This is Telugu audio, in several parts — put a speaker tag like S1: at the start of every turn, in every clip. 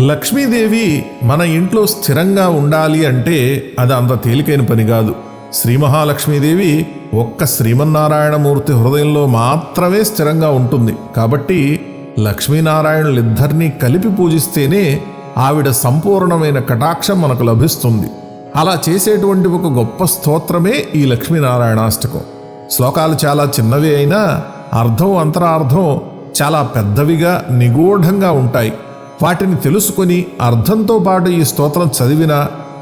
S1: లక్ష్మీదేవి మన ఇంట్లో స్థిరంగా ఉండాలి అంటే అది అంత తేలికైన పని కాదు. శ్రీ మహాలక్ష్మీదేవి ఒక్క శ్రీమన్నారాయణమూర్తి హృదయంలో మాత్రమే స్థిరంగా ఉంటుంది. కాబట్టి లక్ష్మీనారాయణులిద్దరినీ కలిపి పూజిస్తేనే ఆవిడ సంపూర్ణమైన కటాక్షం మనకు లభిస్తుంది. అలా చేసేటువంటి ఒక గొప్ప స్తోత్రమే ఈ లక్ష్మీనారాయణాష్టకం. శ్లోకాలు చాలా చిన్నవి అయినా అర్థం అంతరార్థం చాలా పెద్దవిగా నిగూఢంగా ఉంటాయి. వాటిని తెలుసుకొని అర్థంతో పాటు ఈ స్తోత్రం చదివినా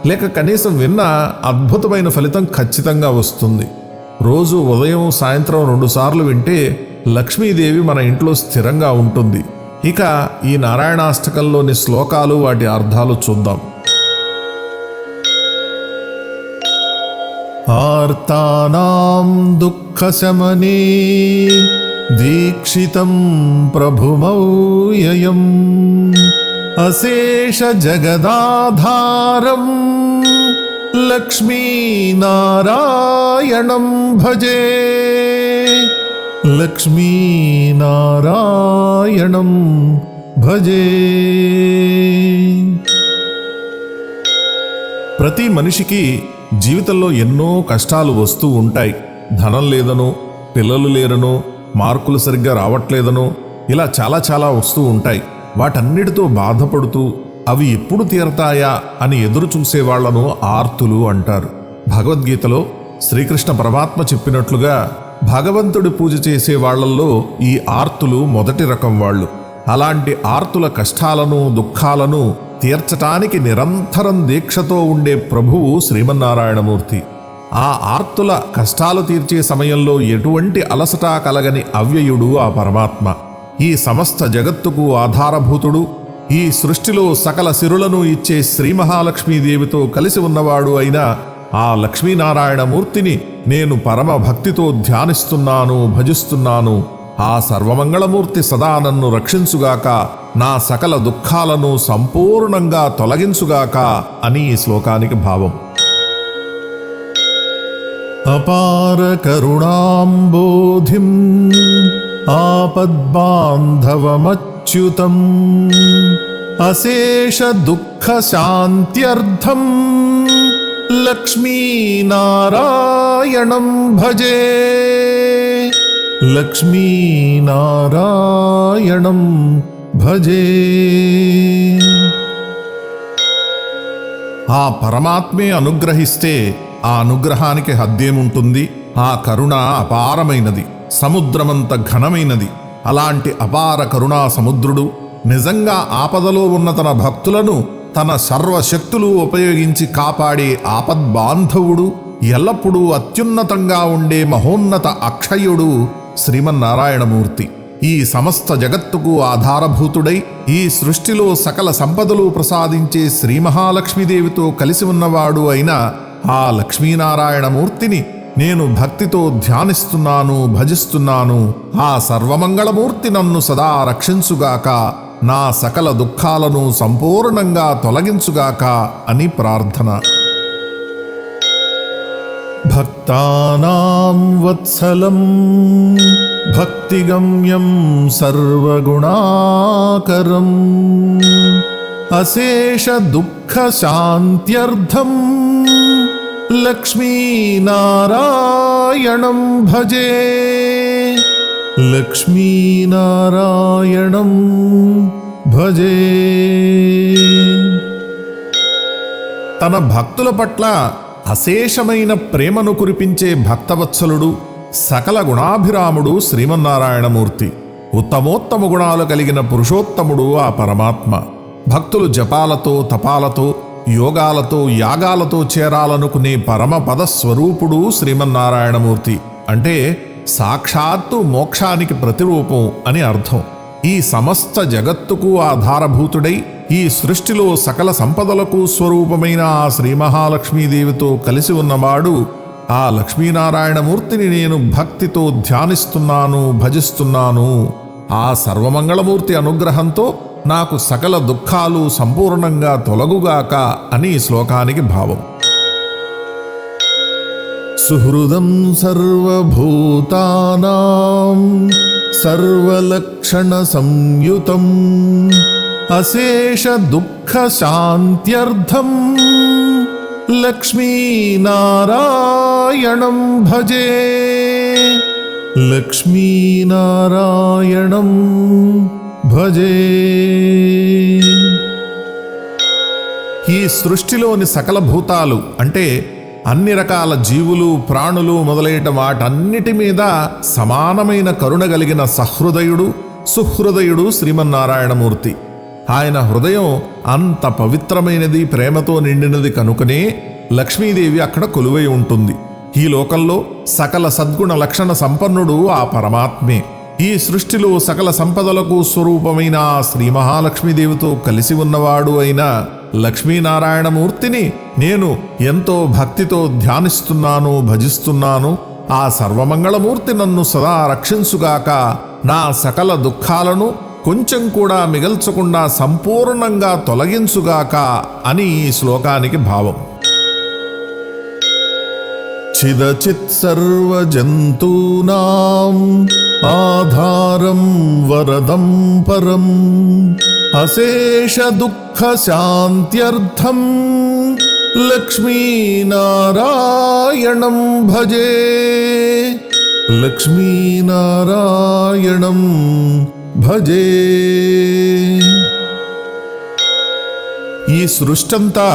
S1: లేక కనీసం విన్నా అద్భుతమైన ఫలితం ఖచ్చితంగా వస్తుంది. రోజు ఉదయం సాయంత్రం రెండుసార్లు వింటే లక్ష్మీదేవి మన ఇంట్లో స్థిరంగా ఉంటుంది. ఇక ఈ నారాయణాష్టకంలోని శ్లోకాలు వాటి అర్థాలు చూద్దాం. ఆర్తానాం దుఃఖశమనే దీక్షితం ప్రభుమౌయయం అశేష జగదాధారం లక్ష్మీనారాయణం భజే లక్ష్మీనారాయణం భజే. ప్రతి మనిషికి జీవితంలో ఎన్నో కష్టాలు వస్తూ ఉంటాయి. ధనం లేదనో పిల్లలు లేరనో మార్కులు సరిగ్గా రావట్లేదనో ఇలా చాలా చాలా వస్తూ ఉంటాయి. వాటన్నిటితో బాధపడుతూ అవి ఎప్పుడు తీరతాయా అని ఎదురు చూసేవాళ్ళను ఆర్తులు అంటారు. భగవద్గీతలో శ్రీకృష్ణ పరమాత్మ చెప్పినట్లుగా భగవంతుడి పూజ చేసే వాళ్ళల్లో ఈ ఆర్తులు మొదటి రకం వాళ్ళు. అలాంటి ఆర్తుల కష్టాలను దుఃఖాలను తీర్చటానికి నిరంతరం దీక్షతో ఉండే ప్రభువు శ్రీమన్నారాయణమూర్తి. ఆ ఆర్తుల కష్టాలు తీర్చే సమయంలో ఎటువంటి అలసట కలగని అవ్యయుడు ఆ పరమాత్మ. ఈ సమస్త జగత్తుకు ఆధారభూతుడు. ఈ సృష్టిలో సకల సిరులను ఇచ్చే శ్రీ మహాలక్ష్మీదేవితో కలిసి ఉన్నవాడు అయిన ఆ లక్ష్మీనారాయణమూర్తిని నేను పరమ భక్తితో ధ్యానిస్తున్నాను భజిస్తున్నాను. ఆ సర్వమంగళమూర్తి సదా నన్ను రక్షించుగాక నా సకల దుఃఖాలను సంపూర్ణంగా తొలగించుగాక అని ఈ శ్లోకానికి భావం. అపార కరుణాంబోధిం ఆపద్బాంధవమచ్యుతం అశేష దుఃఖ శాంత్యర్థం లక్ష్మీనారాయణం భజే లక్ష్మీనారాయణం భజే ఆ పరమాత్మే అనుగ్రహిస్తే ఆ అనుగ్రహానికి హద్దేముంటుంది? ఆ కరుణ అపారమైనది సముద్రమంత ఘనమైనది. అలాంటి అపార కరుణా సముద్రుడు నిజంగా ఆపదలో ఉన్న తన భక్తులను తన సర్వశక్తులు ఉపయోగించి కాపాడే ఆపద్బాంధవుడు ఎల్లప్పుడూ అత్యున్నతంగా ఉండే మహోన్నత అక్షయుడు శ్రీమన్నారాయణమూర్తి. ఈ సమస్త జగత్తుకు ఆధారభూతుడై ఈ సృష్టిలో సకల సంపదలు ప్రసాదించే శ్రీ మహాలక్ష్మీదేవితో కలిసి ఉన్నవాడు అయిన ఆ లక్ష్మీనారాయణమూర్తిని నేను భక్తితో ధ్యానిస్తున్నాను భజిస్తున్నాను. ఆ సర్వమంగళమూర్తి నన్ను సదా రక్షించుగాక నా సకల దుఃఖాలను సంపూర్ణంగా తొలగించుగాక అని ప్రార్థన. భక్తానాం వత్సలం భక్తిగమ్యం సర్వగుణాకరం అశేష దుఃఖ శాంత్యర్థం లక్ష్మీనారాయణం భజే. లక్ష్మీనారాయణం భజే. తన భక్తుల పట్ల అశేషమైన ప్రేమను కురిపించే భక్తవత్సలుడు సకల గుణాభిరాముడు శ్రీమన్నారాయణమూర్తి. ఉత్తమోత్తమ గుణాలు కలిగిన పురుషోత్తముడు ఆ పరమాత్మ. భక్తులు జపాలతో తపాలతో యోగాలతో యాగాలతో చేరాలనుకునే పరమపద స్వరూపుడు శ్రీమన్నారాయణమూర్తి. అంటే సాక్షాత్తు మోక్షానికి ప్రతిరూపం అని అర్థం. ఈ సమస్త జగత్తుకు ఆధారభూతుడై ఈ సృష్టిలో సకల సంపదలకు స్వరూపమైన ఆ శ్రీ మహాలక్ష్మీదేవితో కలిసి ఉన్నవాడు ఆ లక్ష్మీనారాయణమూర్తిని నేను భక్తితో ధ్యానిస్తున్నాను భజిస్తున్నాను. ఆ సర్వమంగళమూర్తి అనుగ్రహంతో నాకు సకల దుఃఖాలు సంపూర్ణంగా తొలగుగాక అని శ్లోకానికి భావం. సుహృదం సర్వభూతానాం సర్వలక్షణ సంయుతం అశేష దుఃఖ శాంత్యర్థం లక్ష్మీనారాయణం భజే లక్ష్మీనారాయణం భజే. ఈ సృష్టిలోని సకల భూతాలు అంటే అన్ని రకాల జీవులు ప్రాణులు మొదలైన వాటన్నిటి మీద సమానమైన కరుణ కలిగిన సహృదయుడు సుహృదయుడు శ్రీమన్నారాయణమూర్తి. ఆయన హృదయం అంత పవిత్రమైనది ప్రేమతో నిండినది కనుకనే లక్ష్మీదేవి అక్కడ కొలువై ఉంటుంది. ఈ లోకంలో సకల సద్గుణ లక్షణ సంపన్నుడు ఆ పరమాత్మే. ఈ సృష్టిలో సకల సంపదలకు స్వరూపమైన శ్రీ మహాలక్ష్మీదేవితో కలిసి ఉన్నవాడు అయిన లక్ష్మీనారాయణమూర్తిని నేను ఎంతో భక్తితో ధ్యానిస్తున్నాను భజిస్తున్నాను. ఆ సర్వమంగళమూర్తి నన్ను సదా రక్షించుగాక నా సకల దుఃఖాలను కొంచెం కూడా మిగల్చకుండా సంపూర్ణంగా తొలగించుగాక అని ఈ శ్లోకానికి భావం. చిదచిత్ సర్వజంతూనాం ఆధారం వరదం పరం అశేష దుఃఖ శాంత్యర్థం లక్ష్మీనారాయణం భజే లక్ష్మీనారాయణం భజే ఈ సృష్టంతా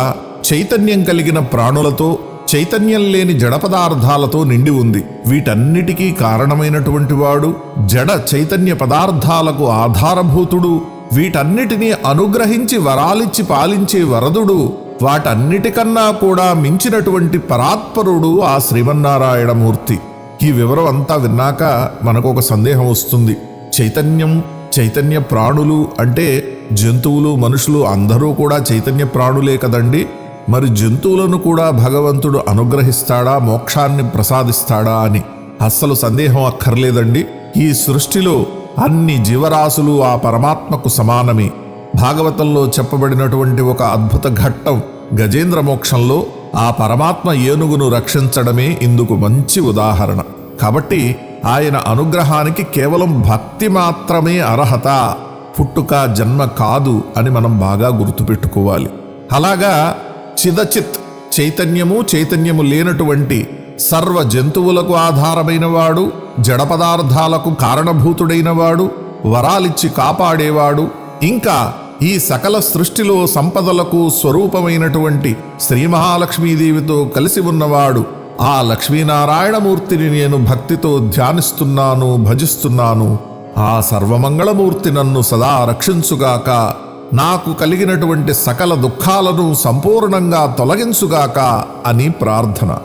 S1: చైతన్యం కలిగిన ప్రాణులతో చైతన్యం లేని జడ పదార్థాలతో నిండి ఉంది. వీటన్నిటికీ కారణమైనటువంటి వాడు జడ చైతన్య పదార్థాలకు ఆధారభూతుడు. వీటన్నిటినీ అనుగ్రహించి వరాలిచ్చి పాలించే వరదుడు. వాటన్నిటికన్నా కూడా మించినటువంటి పరాత్పరుడు ఆ శ్రీమన్నారాయణమూర్తి. ఈ వివరం అంతా విన్నాక మనకు ఒక సందేహం వస్తుంది. చైతన్యం చైతన్య ప్రాణులు అంటే జంతువులు మనుషులు అందరూ కూడా చైతన్య ప్రాణులే కదండి. మరి జంతువులను కూడా భగవంతుడు అనుగ్రహిస్తాడా? మోక్షాన్ని ప్రసాదిస్తాడా అని అస్సలు సందేహం అక్కర్లేదండి. ఈ సృష్టిలో అన్ని జీవరాశులు ఆ పరమాత్మకు సమానమే. భాగవతంలో చెప్పబడినటువంటి ఒక అద్భుత ఘట్టం గజేంద్ర మోక్షంలో ఆ పరమాత్మ ఏనుగును రక్షించడమే ఇందుకు మంచి ఉదాహరణ. కాబట్టి ఆయన అనుగ్రహానికి కేవలం భక్తి మాత్రమే అర్హత. పుట్టుక జన్మ కాదు అని మనం బాగా గుర్తుపెట్టుకోవాలి. అలాగా చిదచిత్. చైతన్యము చైతన్యము లేనటువంటి సర్వ జంతువులకు ఆధారమైనవాడు జడ పదార్థాలకు కారణభూతుడైనవాడు వరాలిచ్చి కాపాడేవాడు ఇంకా ఈ సకల సృష్టిలో సంపదలకు స్వరూపమైనటువంటి శ్రీ మహాలక్ష్మీదేవితో కలిసి ఉన్నవాడు ఆ లక్ష్మీనారాయణమూర్తిని నేను భక్తితో ధ్యానిస్తున్నాను భజిస్తున్నాను. ఆ సర్వమంగళమూర్తి నన్ను సదా రక్షించుగాక నాకు కలిగినటువంటి సకల దుఃఖాలను సంపూర్ణంగా తొలగించుగాక అని ప్రార్థన.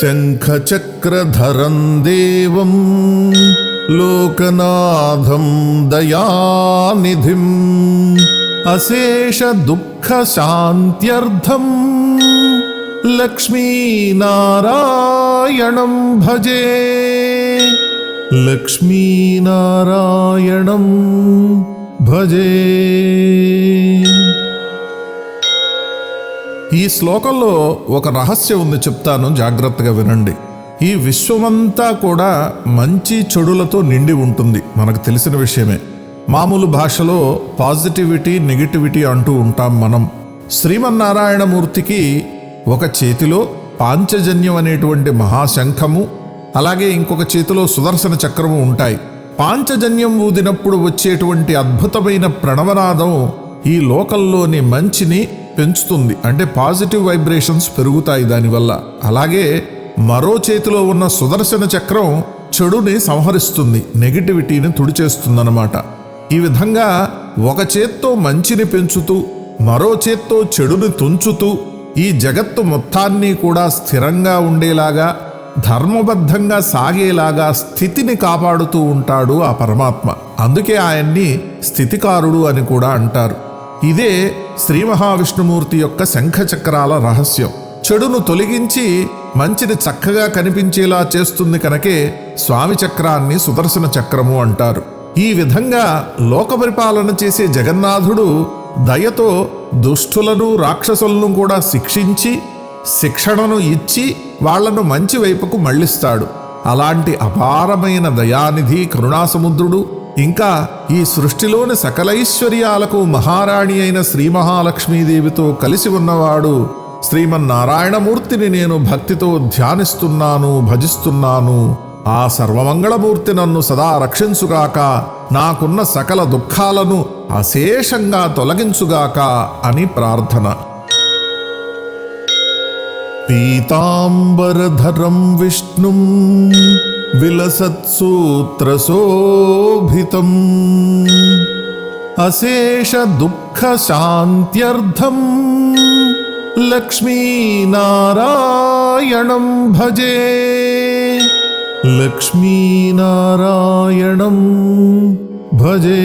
S1: శంఖచక్రధరం దేవం లోకనాథం దయానిధిం అశేష దుఃఖ శాంత్యర్థం లక్ష్మీనారాయణం భజే. లక్ష్మీనారాయణం భజే. ఈ శ్లోకంలో ఒక రహస్యం ఉంది చెప్తాను జాగ్రత్తగా వినండి. ఈ విశ్వమంతా కూడా మంచి చెడులతో నిండి ఉంటుంది మనకు తెలిసిన విషయమే. మామూలు భాషలో పాజిటివిటీ నెగిటివిటీ అంటూ ఉంటాం మనం. శ్రీమన్నారాయణమూర్తికి ఒక చేతిలో పాంచజన్యం అనేటువంటి మహాశంఖము అలాగే ఇంకొక చేతిలో సుదర్శన చక్రము ఉంటాయి. పాంచజన్యం ఊదినప్పుడు వచ్చేటువంటి అద్భుతమైన ప్రణవనాదం ఈ లోకంలోని మంచిని పెంచుతుంది. అంటే పాజిటివ్ వైబ్రేషన్స్ పెరుగుతాయి దానివల్ల. అలాగే మరో చేతిలో ఉన్న సుదర్శన చక్రం చెడుని సంహరిస్తుంది నెగిటివిటీని తుడిచేస్తుందన్నమాట. ఈ విధంగా ఒక చేత్తో మంచిని పెంచుతూ మరో చేత్తో చెడుని తుంచుతూ ఈ జగత్తు మొత్తాన్ని కూడా స్థిరంగా ఉండేలాగా ధర్మబద్ధంగా సాగేలాగా స్థితిని కాపాడుతూ ఉంటాడు ఆ పరమాత్మ. అందుకే ఆయన్ని స్థితికారుడు అని కూడా అంటారు. ఇదే శ్రీ మహావిష్ణుమూర్తి యొక్క శంఖచక్రాల రహస్యం. చెడును తొలగించి మంచిని చక్కగా కనిపించేలా చేస్తుంది కనుకే స్వామి చక్రాన్ని సుదర్శన చక్రము అంటారు. ఈ విధంగా లోక పరిపాలన చేసే జగన్నాథుడు దయతో దుష్టులను రాక్షసులను కూడా శిక్షించి శిక్షణను ఇచ్చి వాళ్ళను మంచి వైపుకు మళ్ళిస్తాడు అలాంటి అపారమైన దయానిధి కరుణాసముద్రుడు ఇంకా ఈ సృష్టిలోని సకలైశ్వర్యాలకు మహారాణి అయిన శ్రీ మహాలక్ష్మీదేవితో కలిసి ఉన్నవాడు శ్రీమన్నారాయణమూర్తిని నేను భక్తితో ధ్యానిస్తున్నాను భజిస్తున్నాను. ఆ సర్వమంగళమూర్తి నన్ను సదా రక్షించుగాక నాకున్న సకల దుఃఖాలను అశేషంగా తొలగించుగాక అని ప్రార్థన. పీతాంబరధరం విష్ణుం విలసత్సూత్రశోభితం అశేష దుఃఖ శాంత్యర్థం లక్ష్మీనారాయణం భజే లక్ష్మీనారాయణం భజే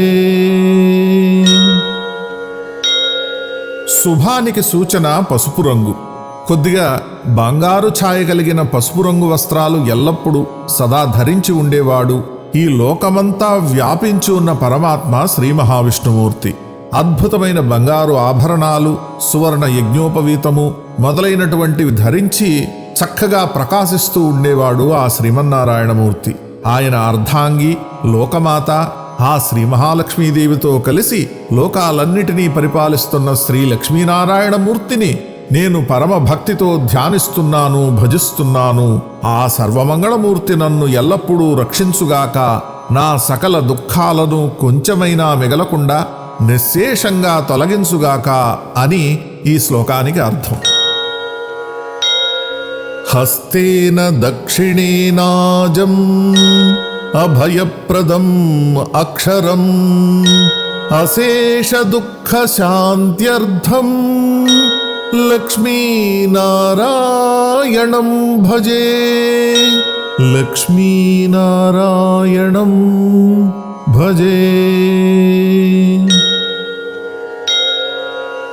S1: శుభానికి సూచన పసుపు రంగు కొద్దిగా బంగారు ఛాయ కలిగిన పసుపు రంగు వస్త్రాలు ఎల్లప్పుడూ సదా ధరించి ఉండేవాడు. ఈ లోకమంతా వ్యాపించి ఉన్న పరమాత్మ శ్రీ మహావిష్ణుమూర్తి. అద్భుతమైన బంగారు ఆభరణాలు సువర్ణ యజ్ఞోపవీతము మొదలైనటువంటివి ధరించి చక్కగా ప్రకాశిస్తూ ఉండేవాడు ఆ శ్రీమన్నారాయణమూర్తి. ఆయన అర్ధాంగి లోకమాత ఆ శ్రీ మహాలక్ష్మీదేవితో కలిసి లోకాలన్నిటినీ పరిపాలిస్తున్న శ్రీ లక్ష్మీనారాయణమూర్తిని నేను పరమభక్తితో ధ్యానిస్తున్నాను భజిస్తున్నాను. ఆ సర్వమంగళమూర్తి నన్ను ఎల్లప్పుడూ రక్షించుగాక నా సకల దుఃఖాలను కొంచెమైనా మిగలకుండా నిశ్శేషంగా తొలగించుగాక అని ఈ శ్లోకానికి అర్థం. హస్తేన దక్షిణేనాజం అభయప్రదం అక్షరం అశేష దుఃఖ శాంత్యర్థం లక్ష్మీనారాయణం భజే. లక్ష్మీనారాయణం భజే.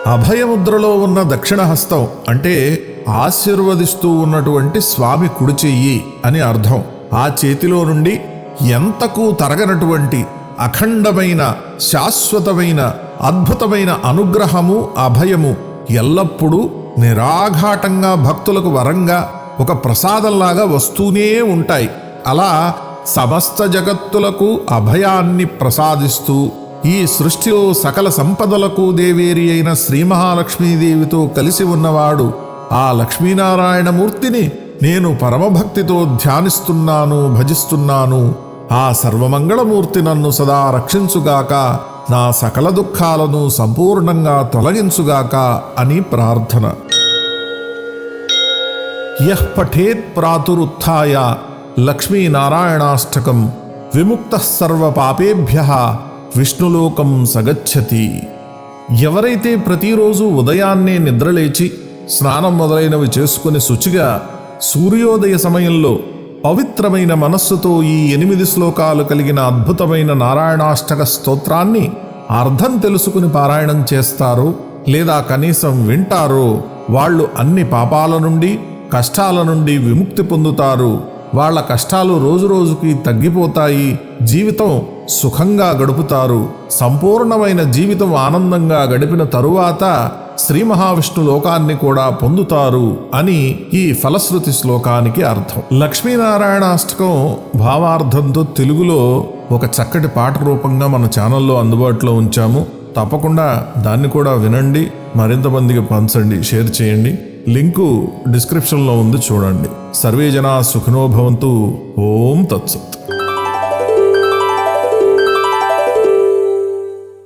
S1: అభయముద్రలో ఉన్న దక్షిణహస్తం అంటే ఆశీర్వదిస్తూ ఉన్నటువంటి స్వామి కుడి చెయ్యి అని అర్థం. ఆ చేతిలో నుండి ఎంతకు తరగనటువంటి అఖండమైన శాశ్వతమైన అద్భుతమైన అనుగ్రహము అభయము ఎల్లప్పుడూ నిరాఘాటంగా భక్తులకు వరంగా ఒక ప్రసాదంలాగా వస్తూనే ఉంటాయి. అలా సమస్త జగత్తులకు అభయాన్ని ప్రసాదిస్తూ ఈ సృష్టిలో సకల సంపదలకు దేవేరి అయిన శ్రీ మహాలక్ష్మీదేవితో కలిసి ఉన్నవాడు ఆ లక్ష్మీనారాయణమూర్తిని నేను పరమభక్తితో ధ్యానిస్తున్నాను భజిస్తున్నాను. ఆ సర్వమంగళమూర్తి నన్ను సదా రక్షించుగాక నా సకల దుఃఖాలను సంపూర్ణంగా తొలగించుగాక అని ప్రార్థన. యః పఠేత్ ప్రాతురుత్య లక్ష్మీనారాయణాష్టకం విముక్త సర్వపాపేభ్య విష్ణులోకం సగచ్చతి. ఎవరైతే ప్రతిరోజు ఉదయాన్నే నిద్రలేచి స్నానం మొదలైనవి చేసుకుని శుచిగా సూర్యోదయ సమయంలో పవిత్రమైన మనస్సుతో ఈ ఎనిమిది శ్లోకాలు కలిగిన అద్భుతమైన నారాయణాష్టక స్తోత్రాన్ని అర్థం తెలుసుకుని పారాయణం చేస్తారు లేదా కనీసం వింటారో. వాళ్ళు అన్ని పాపాల నుండి కష్టాల నుండి విముక్తి పొందుతారు. వాళ్ళ కష్టాలు రోజురోజుకి తగ్గిపోతాయి. జీవితం సుఖంగా గడుపుతారు. సంపూర్ణమైన జీవితం ఆనందంగా గడిపిన తరువాత శ్రీ మహావిష్ణు లోకాన్ని కూడా పొందుతారు అని ఈ ఫలశ్రుతి శ్లోకానికి అర్థం. లక్ష్మీనారాయణ అష్టకం భావార్థంతో తెలుగులో ఒక చక్కటి పాట రూపంగా మన ఛానల్లో అందుబాటులో ఉంచాము. తప్పకుండా దాన్ని కూడా వినండి మరింత మందికి పంచండి షేర్ చేయండి. లింకు డిస్క్రిప్షన్లో ఉంది చూడండి. సర్వే జనా సుఖినోభవంతు ఓం తత్సత్.